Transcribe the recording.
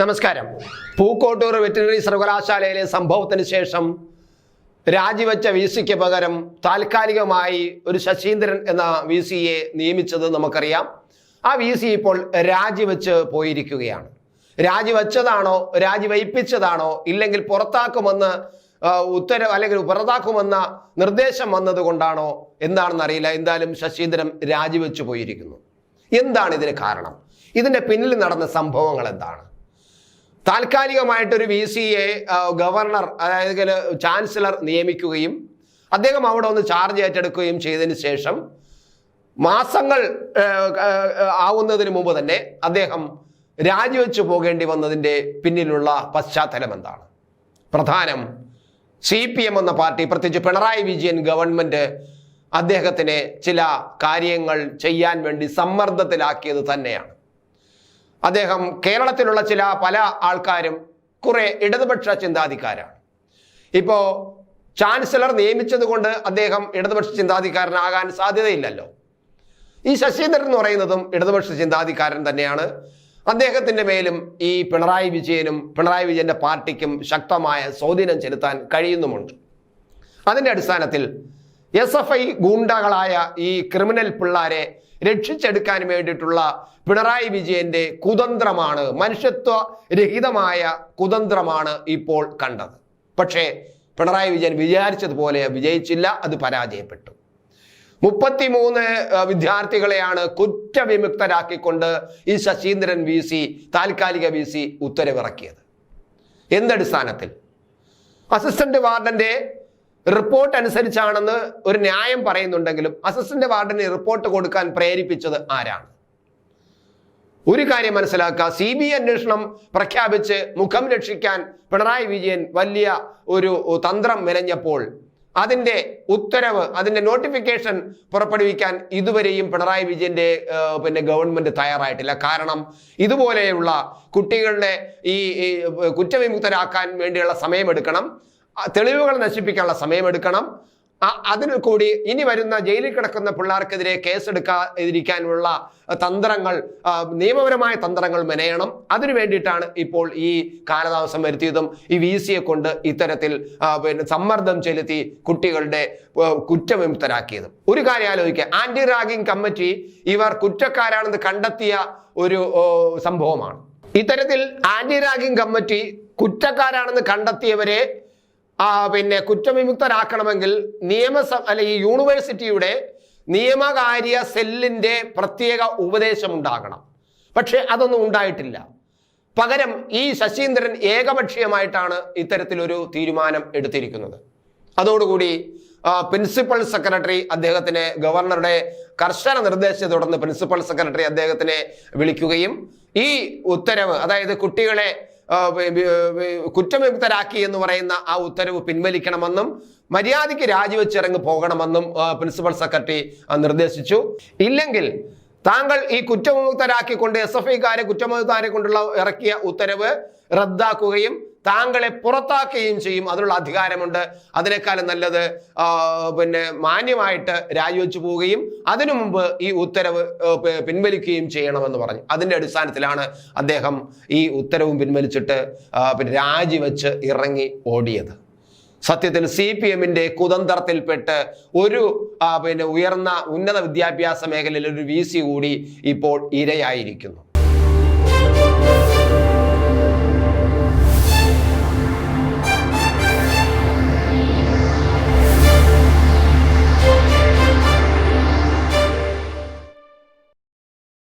നമസ്കാരം. പൂക്കോട്ടൂർ വെറ്റിനറി സർവകലാശാലയിലെ സംഭവത്തിന് ശേഷം രാജിവെച്ച വി സിക്ക് പകരം താൽക്കാലികമായി ഒരു ശശീന്ദ്രൻ എന്ന വി സിയെ നിയമിച്ചത് നമുക്കറിയാം. ആ വി സി ഇപ്പോൾ രാജിവെച്ച് പോയിരിക്കുകയാണ്. രാജിവെച്ചതാണോ രാജിവയ്പ്പിച്ചതാണോ ഇല്ലെങ്കിൽ പുറത്താക്കുമെന്ന് ഉത്തര ഉത്തരവ് അല്ലെങ്കിൽ പുറത്താക്കുമെന്ന നിർദ്ദേശം വന്നത് കൊണ്ടാണോ എന്താണെന്ന് അറിയില്ല എന്തായാലും ശശീന്ദ്രൻ രാജിവെച്ച് പോയിരിക്കുന്നു. എന്താണ് ഇതിന് കാരണം? ഇതിന്റെ പിന്നിൽ നടന്ന സംഭവങ്ങൾ എന്താണ്? താൽക്കാലികമായിട്ടൊരു വി സിയെ ഗവർണർ അതായത് ചാൻസലർ നിയമിക്കുകയും അദ്ദേഹം അവിടെ ഒന്ന് ചാർജ് ഏറ്റെടുക്കുകയും ചെയ്തതിന് ശേഷം മാസങ്ങൾ ആവുന്നതിന് മുമ്പ് തന്നെ അദ്ദേഹം രാജിവെച്ചു പോകേണ്ടി വന്നതിന്റെ പിന്നിലുള്ള പശ്ചാത്തലം എന്താണ്? പ്രധാനം സി പി എം എന്ന പാർട്ടി പ്രത്യേകിച്ച് പിണറായി വിജയൻ ഗവൺമെന്റ് അദ്ദേഹത്തിനെ ചില കാര്യങ്ങൾ ചെയ്യാൻ വേണ്ടി സമ്മർദ്ദത്തിലാക്കിയത് തന്നെയാണ്. അദ്ദേഹം കേരളത്തിലുള്ള ചില പല ആൾക്കാരും കുറെ ഇടതുപക്ഷ ചിന്താധിക്കാരാണ്. ഇപ്പോ ചാൻസലർ നിയമിച്ചത് കൊണ്ട് അദ്ദേഹം ഇടതുപക്ഷ ചിന്താധികാരനാകാൻ സാധ്യതയില്ലല്ലോ. ഈ ശശീന്ദ്രൻ എന്ന് പറയുന്നതും ഇടതുപക്ഷ ചിന്താധികാരൻ തന്നെയാണ്. അദ്ദേഹത്തിന്റെ മേലും ഈ പിണറായി വിജയനും പിണറായി വിജയന്റെ പാർട്ടിക്കും ശക്തമായ സ്വാധീനം ചെലുത്താൻ കഴിയുന്നുമുണ്ട്. അതിന്റെ അടിസ്ഥാനത്തിൽ എസ് എഫ് ഐ ഗൂണ്ടകളായ ഈ ക്രിമിനൽ പിള്ളാരെ രക്ഷിച്ചെടുക്കാൻ വേണ്ടിയിട്ടുള്ള പിണറായി വിജയന്റെ കുതന്ത്രമാണ് മനുഷ്യത്വ രഹിതമായ കുതന്ത്രമാണ് ഇപ്പോൾ കണ്ടത്. പക്ഷേ പിണറായി വിജയൻ വിചാരിച്ചതുപോലെ വിജയിച്ചില്ല അത് പരാജയപ്പെട്ടു. മുപ്പത്തിമൂന്ന് വിദ്യാർത്ഥികളെയാണ് കുറ്റവിമുക്തരാക്കിക്കൊണ്ട് ഈ ശശീന്ദ്രൻ വി സി താൽക്കാലിക വി സി ഉത്തരവിറക്കിയത്. എന്തടിസ്ഥാനത്തിൽ അസിസ്റ്റന്റ് വാർഡന്റെ റിപ്പോർട്ട് അനുസരിച്ചാണെന്ന് ഒരു ന്യായം പറയുന്നുണ്ടെങ്കിലും അസിസ്റ്റന്റ് വാർഡന് റിപ്പോർട്ട് കൊടുക്കാൻ പ്രേരിപ്പിച്ചത് ആരാണ്? ഒരു കാര്യം മനസ്സിലാക്കുക. സി ബി ഐ അന്വേഷണം പ്രഖ്യാപിച്ച് മുഖം രക്ഷിക്കാൻ പിണറായി വിജയൻ വലിയ ഒരു തന്ത്രം മെനഞ്ഞപ്പോൾ അതിന്റെ ഉത്തരവ് അതിന്റെ നോട്ടിഫിക്കേഷൻ പുറപ്പെടുവിക്കാൻ ഇതുവരെയും പിണറായി വിജയന്റെ പിന്നെ ഗവൺമെന്റ് തയ്യാറായിട്ടില്ല. കാരണം ഇതുപോലെയുള്ള കുട്ടികളുടെ ഈ കുറ്റവിമുക്തരാക്കാൻ വേണ്ടിയുള്ള സമയമെടുക്കണം തെളിവുകൾ നശിപ്പിക്കാനുള്ള സമയമെടുക്കണം. അതിനു കൂടി ഇനി വരുന്ന ജയിലിൽ കിടക്കുന്ന പിള്ളേർക്കെതിരെ കേസെടുക്കാതിരിക്കാനുള്ള തന്ത്രങ്ങൾ നിയമപരമായ തന്ത്രങ്ങൾ മെനയണം. അതിനു വേണ്ടിയിട്ടാണ് ഇപ്പോൾ ഈ കാലതാമസം വരുത്തിയതും ഈ വി സിയെ കൊണ്ട് ഇത്തരത്തിൽ പിന്നെ സമ്മർദ്ദം ചെലുത്തി കുട്ടികളുടെ കുറ്റവിമുക്തരാക്കിയതും. ഒരു കാര്യം ആലോചിക്കുക. ആന്റി റാഗിംഗ് കമ്മിറ്റി ഇവർ കുറ്റക്കാരാണെന്ന് കണ്ടെത്തിയ ഒരു സംഭവമാണ്. ഇത്തരത്തിൽ ആന്റി റാഗിംഗ് കമ്മിറ്റി കുറ്റക്കാരാണെന്ന് കണ്ടെത്തിയവരെ പിന്നെ കുറ്റവിമുക്തരാക്കണമെങ്കിൽ നിയമസ അല്ലെ ഈ യൂണിവേഴ്സിറ്റിയുടെ നിയമകാര്യ സെല്ലിന്റെ പ്രത്യേക ഉപദേശം ഉണ്ടാകണം പക്ഷെ അതൊന്നും ഉണ്ടായിട്ടില്ല. പകരം ഈ ശശീന്ദ്രൻ ഏകപക്ഷീയമായിട്ടാണ് ഇത്തരത്തിലൊരു തീരുമാനം എടുത്തിരിക്കുന്നത്. അതോടുകൂടി ആ, പ്രിൻസിപ്പൽ സെക്രട്ടറി അദ്ദേഹത്തിന് ഗവർണറുടെ കർശന നിർദ്ദേശത്തെ തുടർന്ന് പ്രിൻസിപ്പൽ സെക്രട്ടറി അദ്ദേഹത്തിനെ വിളിക്കുകയും ഈ ഉത്തരവ് അതായത് കുട്ടികളെ ആ, കുറ്റവിമുക്തരാക്കി എന്ന് പറയുന്ന ആ ഉത്തരവ് പിൻവലിക്കണമെന്നും മര്യാദയ്ക്ക് രാജിവെച്ചിറങ്ങി പോകണമെന്നും പ്രിൻസിപ്പൽ സെക്രട്ടറി നിർദ്ദേശിച്ചു. ഇല്ലെങ്കിൽ താങ്കൾ ഈ കുറ്റവിമുക്തരാക്കിക്കൊണ്ട് എസ് എഫ് ഐക്കാരെ കുറ്റവിമുക്തരെ കൊണ്ടുള്ള ഇറക്കിയ ഉത്തരവ് റദ്ദാക്കുകയും താങ്കളെ പുറത്താക്കുകയും ചെയ്യും. അതിനുള്ള അധികാരമുണ്ട്. അതിനേക്കാളും നല്ലത് പിന്നെ മാന്യമായിട്ട് രാജിവെച്ചു പോവുകയും അതിനു മുമ്പ് ഈ ഉത്തരവ് പിൻവലിക്കുകയും ചെയ്യണമെന്ന് പറഞ്ഞു. അതിന്റെ അടിസ്ഥാനത്തിലാണ് അദ്ദേഹം ഈ ഉത്തരവും പിൻവലിച്ചിട്ട് പിന്നെ രാജിവെച്ച് ഇറങ്ങി ഓടിയത്. സത്യത്തിൽ സി പി എമ്മിന്റെ കുതന്ത്രത്തിൽപ്പെട്ട് ഒരു പിന്നെ ഉയർന്ന ഉന്നത വിദ്യാഭ്യാസ മേഖലയിൽ ഒരു വി സി കൂടി ഇപ്പോൾ ഇരയായിരിക്കുന്നു.